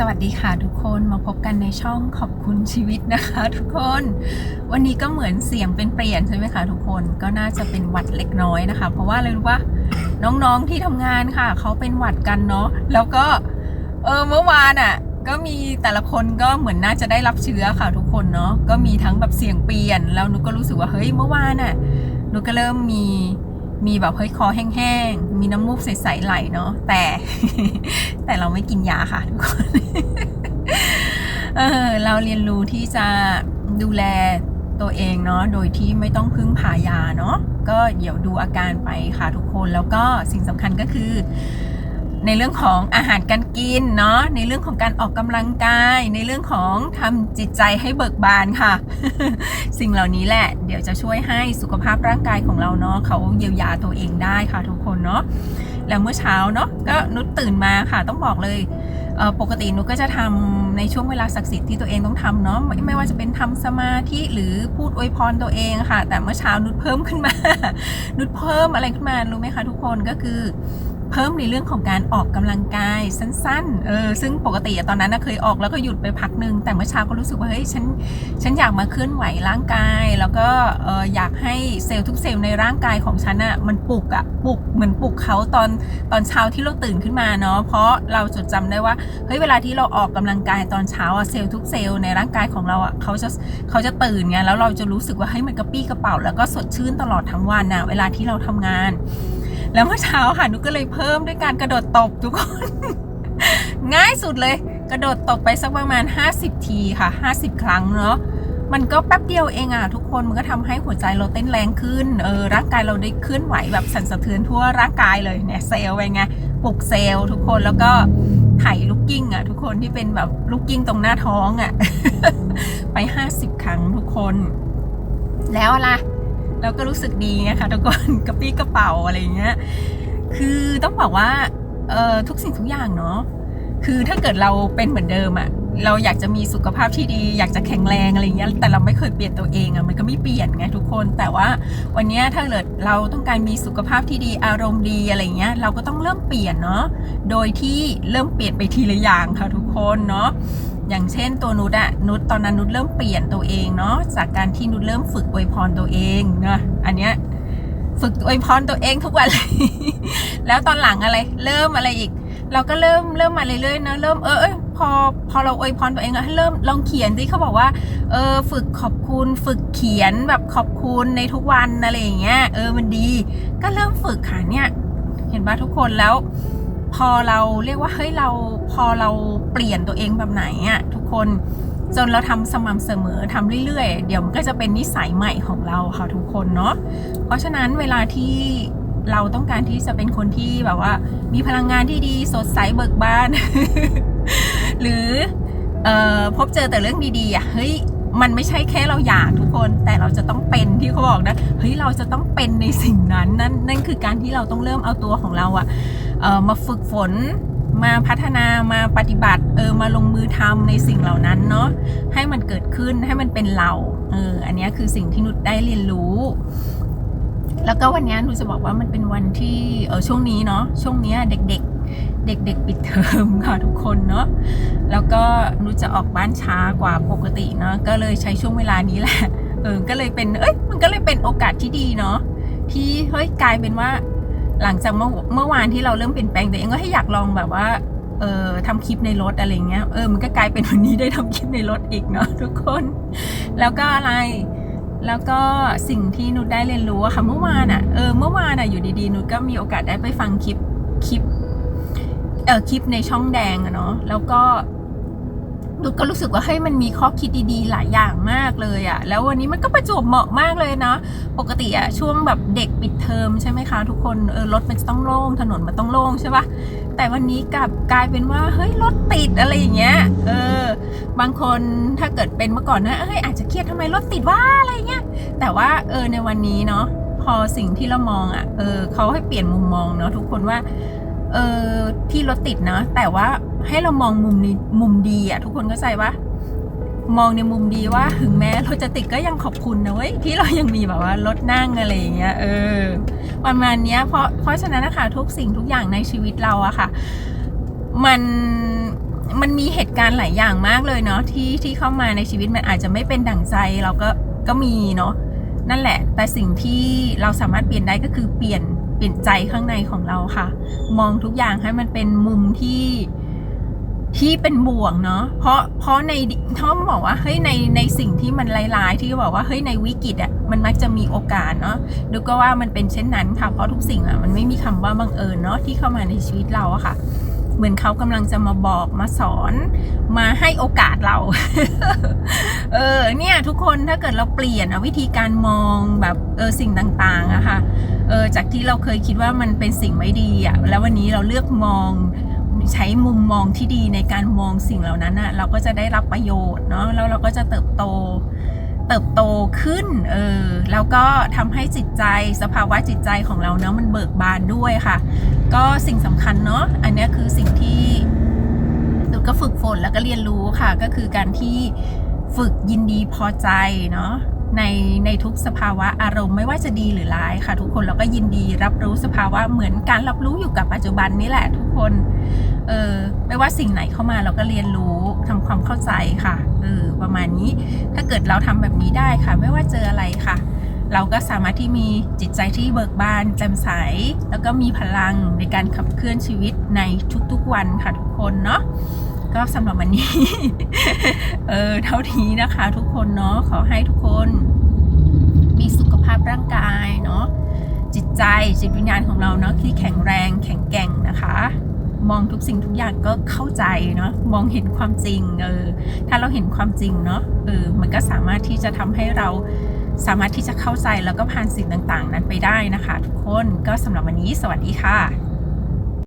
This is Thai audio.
สวัสดีค่ะทุกคนมาพบกันในช่องขอบคุณชีวิตนะคะ ทุกคน วันนี้ก็เหมือนเสียงเป็นเปลี่ยนใช่ไหมคะทุกคนก็น่าจะเป็นหวัดเล็กน้อยนะคะ เพราะว่าอะไรรู้ว่าน้องๆที่ทำงานค่ะเขาเป็นหวัดกันเนาะแล้วก็เออเมื่อวานอะ ก็มีแต่ละคนก็เหมือนน่าจะได้รับเชื้อค่ะทุกคนเนาะก็มีทั้งแบบเสียงเปลี่ยน แล้วนุกก็รู้สึกว่าเฮ้ยเมื่อวานอะนุกก็เริ่มมีมีแบบเฮ้ยคอแห้งๆ มีน้ำมูกใสๆไหลเนาะแต่ แต่เราไม่กินยาค่ะทุกคน เออเราเรียนรู้ที่จะดูแลตัวเองเนาะโดยที่ไม่ต้องพึ่งพายาเนาะก็เดี๋ยวดูอาการไปค่ะทุกคนแล้วก็สิ่งสำคัญก็คือ ในเรื่องของอาหารการกินเนาะในเรื่องของการออกกำลังกาย ในเรื่องของทำจิตใจให้เบิกบานค่ะ สิ่งเหล่านี้แหละ เดี๋ยวจะช่วยให้สุขภาพร่างกายของเราเนาะเขาเยียวยาตัวเองได้ค่ะทุกคนเนาะแล้วเมื่อเช้าเนาะก็นุชตื่นมาค่ะต้องบอกเลยเปกตินุชก็จะทำ ในช่วงเวลาศักดิ์สิทธิ์ที่ตัวเองต้องทำเนาะไม่ไม่ว่าจะเป็นทำสมาธิหรือพูดอวยพรตัวเองค่ะ แต่เมื่อเช้านุชเพิ่มขึ้นมา นุชเพิ่มอะไรขึ้นมารู้ไหมคะทุกคนก็คือ เพิ่มในเรื่องของการออกกำลังกายสั้นๆ เออ ซึ่งปกติอะตอนนั้นนะเคยออกแล้วก็หยุดไปพักหนึ่งแต่เมื่อเช้าก็รู้สึกว่าเฮ้ยฉันฉันอยากมาเคลื่อนไหวร่างกาย แล้วก็เอออยากให้เซลล์ทุกเซลล์ในร่างกายของฉันอะมันปลุกอะปลุกเหมือนปลุกเขาตอนตอนเช้าที่เราตื่นขึ้นมาเนาะเพราะเราจดจำได้ว่าเฮ้ยเวลาที่เราออกกำลังกายตอนเช้าอะเซลล์ทุกเซลล์ในร่างกายของเราอะเขาจะเขาจะตื่นไงแล้วเราจะรู้สึกว่าเฮ้ยมันกระปี้กระเป๋าแล้วก็สดชื่นตลอดทั้งวันอะเวลาที่เราทำงาน แล้วเมื่อเช้าค่ะนุกก็เลยเพิ่มด้วยการกระโดดตบทุกคน ง่ายสุดเลย กระโดดตบไปสักประมาณ 50 ทีค่ะ 50 ครั้งเนาะมันก็แป๊บเดียวเองอะทุกคนมันก็ทำให้หัวใจเราเต้นแรงขึ้นเออร่างกายเราได้เคลื่อนไหวแบบสั่นสะเทือนทั่วร่างกายเลยเนี่ยเซลล์ไปไงปลุกเซลล์ทุกคนแล้วก็ไถ่ลูกกิ้งอะทุกคนที่เป็นแบบลูกกิ้งตรงหน้าท้องอะไป 50 ครั้งทุกคน แล้วอะ ไรเราก็รู้สึกดีไงคะทุกคนกระปี้กระเป๋าอะไรเงี้ยคือต้องบอกว่าเอ่อทุกสิ่งทุกอย่างเนาะคือถ้าเกิดเราเป็นเหมือนเดิมอะเราอยากจะมีสุขภาพที่ดี อยากจะแข็งแรงอะไรเงี้ยแต่เราไม่เคยเปลี่ยนตัวเองอะมันก็ไม่เปลี่ยนไงทุกคน แต่ว่าวันนี้ถ้าเกิดเราต้องการมีสุขภาพที่ดีอารมณ์ดีอะไรเงี้ยเราก็ต้องเริ่มเปลี่ยนเนาะโดยที่เริ่มเปลี่ยนไปทีละอย่างค่ะทุกคนเนาะ อย่างเช่นตัวนุชอะนุชตอนนั้นนุชเริ่มเปลี่ยนตัวเองเนาะจากการที่นุชเริ่มฝึกอวยพรตัวเองเนาะอันเนี้ยฝึกอวยพรตัวเองทุกวันเลย แล้วตอนหลังอะไร เริ่มอะไรอีก เราก็เริ่มเริ่มมาเรื่อยๆนะเริ่มเออเอยพอพอเราอวยพรตัวเองอะให้เริ่มลองเขียนดิเขาบอกว่า เออ ฝึกขอบคุณ ฝึกเขียนแบบขอบคุณในทุกวันอะไรอย่างเงี้ย เออมันดี ก็เริ่มฝึกค่ะเนี่ย เห็นปะทุกคนแล้ว พอเราเรียกว่าเฮ้ยเราพอเราเปลี่ยนตัวเองแบบไหนอะทุกคนจนเราทำสม่ำเสมอทำเรื่อยๆ เดี๋ยวมันก็จะเป็นนิสัยใหม่ของเราค่ะทุกคนเนาะเพราะฉะนั้นเวลาที่เราต้องการที่จะเป็นคนที่แบบว่า มีพลังงานที่ดีสดใสเบิกบาน หรือเออพบเจอแต่เรื่องดีๆอะเฮ้ยมันไม่ใช่แค่เราอยากทุกคน แต่เราจะต้องเป็นที่เขาบอกนะเฮ้ยเราจะต้องเป็นในสิ่งนั้นนั่นนั่นคือการที่เราต้องเริ่มเอาตัวของเราอะ มาฝึกฝนมาพัฒนามาปฏิบัติเออมาลงมือทำในสิ่งเหล่านั้นเนาะให้มันเกิดขึ้นให้มันเป็นเราเอออันนี้คือสิ่งที่นุชได้เรียนรู้ แล้วก็วันนี้ยหนูจะบอกว่ามันเป็นวันที่เออช่วงนี้เนาะช่วงเนี้ยเด็กๆ เด็ก ๆ ปิดเทอมค่ะทุกคนเนาะแล้วก็หนูจะออกบ้านช้ากว่าปกติเนาะก็เลยใช้ช่วงเวลานี้แหละเออก็เลยเป็นเอ้ยมันก็เลยเป็นโอกาสที่ดีเนาะที่เฮ้ยกลายเป็นว่า หลังจากเมื่อเมื่อวานที่เราเริ่มเปลี่ยนแปลงตัวเองก็ให้อยากลองแบบว่าเออทำคลิปในรถอะไรเงี้ยเออมันก็กลายเป็นวันนี้ได้ทำคลิปในรถอีกเนาะทุกคน แล้วก็อะไร แล้วก็สิ่งที่นุชได้เรียนรู้อะค่ะเมื่อวานอะเออเมื่อวานอะอยู่ดีๆนุชก็มีโอกาสได้ไปฟังคลิปคลิปเออคลิปในช่องแดงอะเนาะแล้วก็ นุชก็รู้สึกว่าเฮ้ยมันมีข้อคิดดีๆ หลายอย่างมากเลยอะแล้ววันนี้มันก็ประจวบเหมาะมากเลยเนาะปกติอะช่วงแบบเด็กปิดเทอมใช่ไหมคะ ทุกคนเออรถมันจะต้องโล่งถนนมันต้องโล่งใช่ปะแต่วันนี้กลับกลายเป็นว่าเฮ้ยรถติดอะไรอย่างเงี้ยเออบางคนถ้าเกิดเป็นเมื่อก่อนนะเอ้ยอาจจะเครียดทำไมรถติดว่าอะไรเงี้ยแต่ว่าเออในวันนี้เนาะพอสิ่งที่เรามองอะเออเขาให้เปลี่ยนมุมมองเนาะทุกคนว่าเออที่รถติดนะแต่ว่า ให้เรามองมุมนี้มุมดีอะทุกคนเข้าใจปะมองในมุมดีว่าถึงแม้รถจะติดก็ยังขอบคุณนะเว้ยที่เรายังมีแบบว่ารถนั่งอะไรอย่างเงี้ยเออประมาณเนี้ยเพราะเพราะฉะนั้นนะคะทุกสิ่งทุกอย่างในชีวิตเราอะค่ะ มันมันมีเหตุการณ์หลายอย่างมากเลยเนาะที่ที่เข้ามาในชีวิตมันอาจจะไม่เป็นดั่งใจเราก็ก็มีเนาะนั่นแหละ แต่สิ่งที่เราสามารถเปลี่ยนได้ก็คือเปลี่ยนเปลี่ยนใจข้างในของเราค่ะ มองทุกอย่างให้มันเป็นมุมที่ ที่เป็นบวกเนาะเพราะเพราะในท่อมบอกว่าเฮ้ยในในสิ่งที่มันร้ายๆ ที่บอกว่าเฮ้ยในวิกฤตอะมันมักจะมีโอกาสเนาะดูก็ว่ามันเป็นเช่นนั้นค่ะเพราะทุกสิ่งอะมันไม่มีคำว่าบังเอิญเนาะที่เข้ามาในชีวิตเราอะค่ะ เหมือนเขากำลังจะมาบอกมาสอนมาให้โอกาสเรา เออเนี่ยทุกคนถ้าเกิดเราเปลี่ยนวิธีการมองแบบเออสิ่งต่างๆอะค่ะเออจากที่เราเคยคิดว่ามันเป็นสิ่งไม่ดีอะแล้ววันนี้เราเลือกมอง ใช้มุมมองที่ดีในการมองสิ่งเหล่านั้นอะเราก็จะได้รับประโยชน์เนาะแล้วเราก็จะเติบโตเติบโตขึ้น เออ แล้วก็ทำให้จิตใจสภาวะจิตใจของเราเนาะมันเบิกบานด้วยค่ะ ก็สิ่งสำคัญเนาะ อันนี้คือสิ่งที่ตุก็ฝึกฝนแล้วก็เรียนรู้ค่ะ ก็คือการที่ฝึกยินดีพอใจเนาะในในทุกสภาวะอารมณ์ไม่ว่าจะดีหรือร้ายค่ะ ทุกคนเราก็ยินดีรับรู้สภาวะเหมือนการรับรู้อยู่กับปัจจุบันนี่แหละทุกคน เออไม่ว่าสิ่งไหนเข้ามาเราก็เรียนรู้ทำความเข้าใจค่ะเออประมาณนี้ถ้าเกิดเราทำแบบนี้ได้ค่ะ ไม่ว่าเจออะไรค่ะ เราก็สามารถที่มีจิตใจที่เบิกบานแจ่มใส แล้วก็มีพลังในการขับเคลื่อนชีวิตในทุกๆวันค่ะทุกคนเนาะก็สำหรับวันนี้ เออเท่านี้นะคะทุกคนเนาะขอให้ทุกคนมีสุขภาพร่างกายเนาะจิตใจจิตวิญญาณของเราเนาะที่แข็งแรงแข็งแกร่งนะคะ มองทุกสิ่งทุกอย่างก็เข้าใจเนาะมองเห็นความจริงเออถ้าเราเห็นความจริงเนาะเออมันก็สามารถที่จะทำให้เราสามารถที่จะเข้าใจแล้วก็ผ่านสิ่งต่างๆ นั้นไปได้นะคะ ทุกคนก็สำหรับวันนี้สวัสดีค่ะ